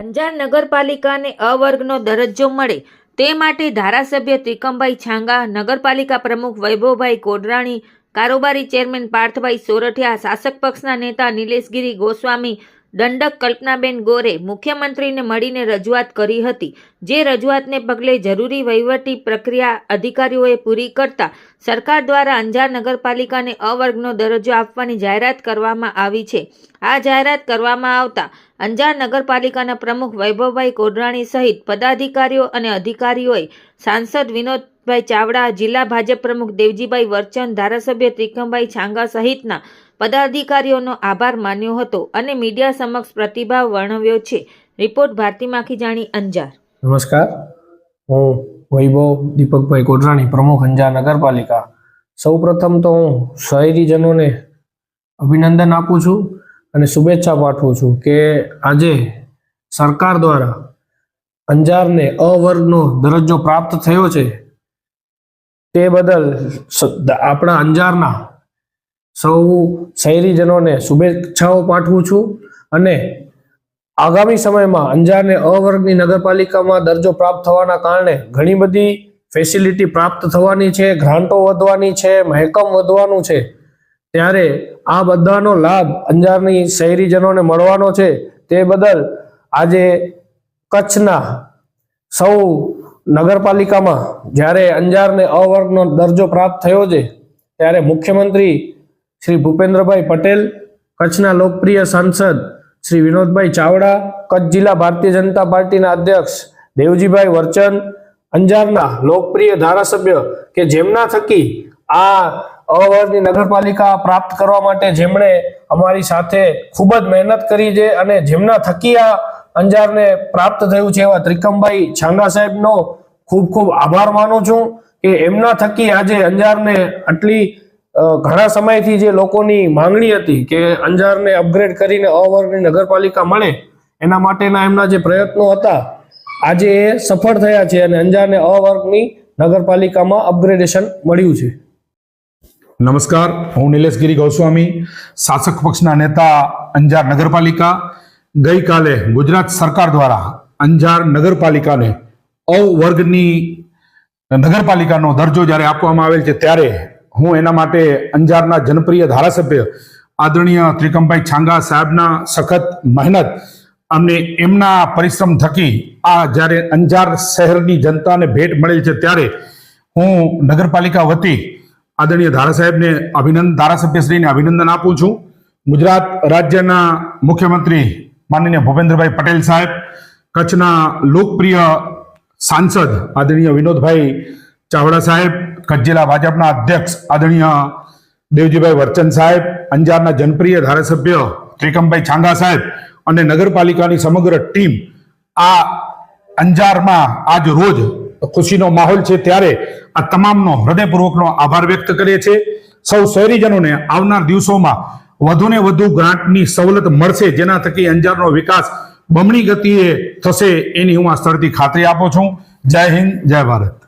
અંજાર નગરપાલિકાને અવર્ગનો વર્ગનો દરજ્જો મળે તે માટે ધારાસભ્ય ત્રિકમભાઈ છાંગા, નગરપાલિકા પ્રમુખ વૈભવભાઈ કોડરાણી, કારોબારી ચેરમેન પાર્થભાઈ સોરઠિયા, શાસક પક્ષના નેતા નિલેશગીરી ગોસ્વામી દંડક કલ્પનાબેન ગોરે મુખ્યમંત્રીને મળીને રજૂઆત કરી હતી. જે રજૂઆતને પગલે જરૂરી વહીવટી પ્રક્રિયા અધિકારીઓએ પૂરી કરતા સરકાર દ્વારા અંજાર નગરપાલિકાને અવર્ગનો દરજ્જો આપવાની જાહેરાત કરવામાં આવી છે. આ જાહેરાત કરવામાં આવતા અંજાર નગરપાલિકાના પ્રમુખ વૈભવભાઈ કોડરાણી સહિત પદાધિકારીઓ અને અધિકારીઓએ સાંસદ વિનોદભાઈ ચાવડા, જિલ્લા ભાજપ પ્રમુખ દેવજીભાઈ વરચંદ ધારાસભ્ય ત્રિકમભાઈ છાંગા સહિતના પદાધિકારીઓનો આભાર માન્યો હતો અને મીડિયા સમક્ષ પ્રતિભાવ વર્ણવ્યો છે. રિપોર્ટ ભારતી માખીજાણી અંજાર. નમસ્કાર. હું વૈભવ દીપકભાઈ કોટરાણી, પ્રમુખ અંજાર નગરપાલિકા. સૌપ્રથમ તો હું શહેરીજનોને અભિનંદન આપું છું અને શુભેચ્છા પાઠવું છું કે આજે સરકાર દ્વારા અંજારને અ વર્ગનો દરજ્જો પ્રાપ્ત થયો છે. તે બદલ આપણા અંજારના સૌ શહેરીજનોને શુભેચ્છાઓ પાઠવું છું અને આગામી સમયમાં અંજારને અ વર્ગની નગરપાલિકામાં દરજ્જો પ્રાપ્ત થવાના કારણે ઘણી બધી ફેસિલિટી પ્રાપ્ત થવાની છે, ગ્રાન્ટો વધવાની છે, મહેકમ વધવાનું છે. ત્યારે આ બધાનો લાભ અંજારની શહેરીજનોને મળવાનો છે. તે બદલ આજે કચ્છના સૌ નગરપાલિકામાં જ્યારે અંજારને અ વર્ગનો દરજ્જો પ્રાપ્ત થયો છે, ત્યારે મુખ્યમંત્રી શ્રી ભૂપેન્દ્રભાઈ પટેલ, કચ્છના લોકપ્રિય સાંસદ શ્રી વિનોદભાઈ ચાવડા, કચ્છ જિલ્લા ભારતીય જનતા પાર્ટીના અધ્યક્ષ દેવજીભાઈ વર્ચન, અંજારના લોકપ્રિય ધારાસભ્ય કે જેમના થકી આ અવરની નગરપાલિકા પ્રાપ્ત કરવા માટે જેમણે અમારી સાથે ખૂબ જ મહેનત કરી છે અને જેમના થકી આ અંજારને પ્રાપ્ત થયું છે એવા ત્રિકમભાઈ છાંગા સાહેબનો ખૂબ ખૂબ આભાર માનું છું કે એમના થકી આજે અંજારને આટલી ઘણા સમયથી જે લોકોની માંગણી હતી કે અંજારને અપગ્રેડ કરીને અવર્ગની નગરપાલિકા મળે, એના માટેના એમના જે પ્રયત્નો હતા, આજે એ સફળ થયા છે અને અંજારને અવર્ગની નગરપાલિકામાં અપગ્રેડેશન મળ્યું છે. નમસ્કાર, હું નિલેશગીરી ગોસ્વામી, શાસક પક્ષના નેતા અંજાર નગરપાલિકા. ગઈકાલે ગુજરાત સરકાર દ્વારા અંજાર નગરપાલિકાને અ વર્ગની નગરપાલિકાનો દરજ્જો જ્યારે આપવામાં આવેલ છે ત્યારે હું એના માટે અંજારના જનપ્રિય ધારાસભ્ય આદરણીય ત્રિકમભાઈ છાંગા સાહેબના સખત મહેનત અને એમના પરિશ્રમ થકી આ જ્યારે અંજાર શહેરની જનતાને ભેટ મળેલ છે ત્યારે હું નગરપાલિકા વતી આદરણીય ધારાસાહેબને અભિનંદન ધારાસભ્યશ્રીને અભિનંદન આપું છું. ગુજરાત રાજ્યના મુખ્યમંત્રી માનનીય ભૂપેન્દ્રભાઈ પટેલ સાહેબ, કચ્છના લોકપ્રિય સાંસદ આદરણીય વિનોદભાઈ ચાવડા સાહેબ કચ્છ જિલ્લા ભાજપના અધ્યક્ષ આદરણીય દેવજીભાઈ વરચંદ સાહેબ, અંજારના જનપ્રિય ધારાસભ્ય ત્રિકમભાઈ છાંગા સાહેબ અને નગરપાલિકાની સમગ્ર ટીમ આ અંજારમાં આજ રોજ ખુશીનો માહોલ છે ત્યારે આ તમામનો હૃદયપૂર્વકનો આભાર વ્યક્ત કરીએ છીએ. સૌ શહેરીજનોને આવનાર દિવસોમાં વધુને વધુ ગ્રાન્ટની સવલત મળશે, જેના થકી અંજારનો વિકાસ બમણી ગતિએ થશે એની હું આ સ્થળથી ખાતરી આપું છું. જય હિન્દ, જય ભારત.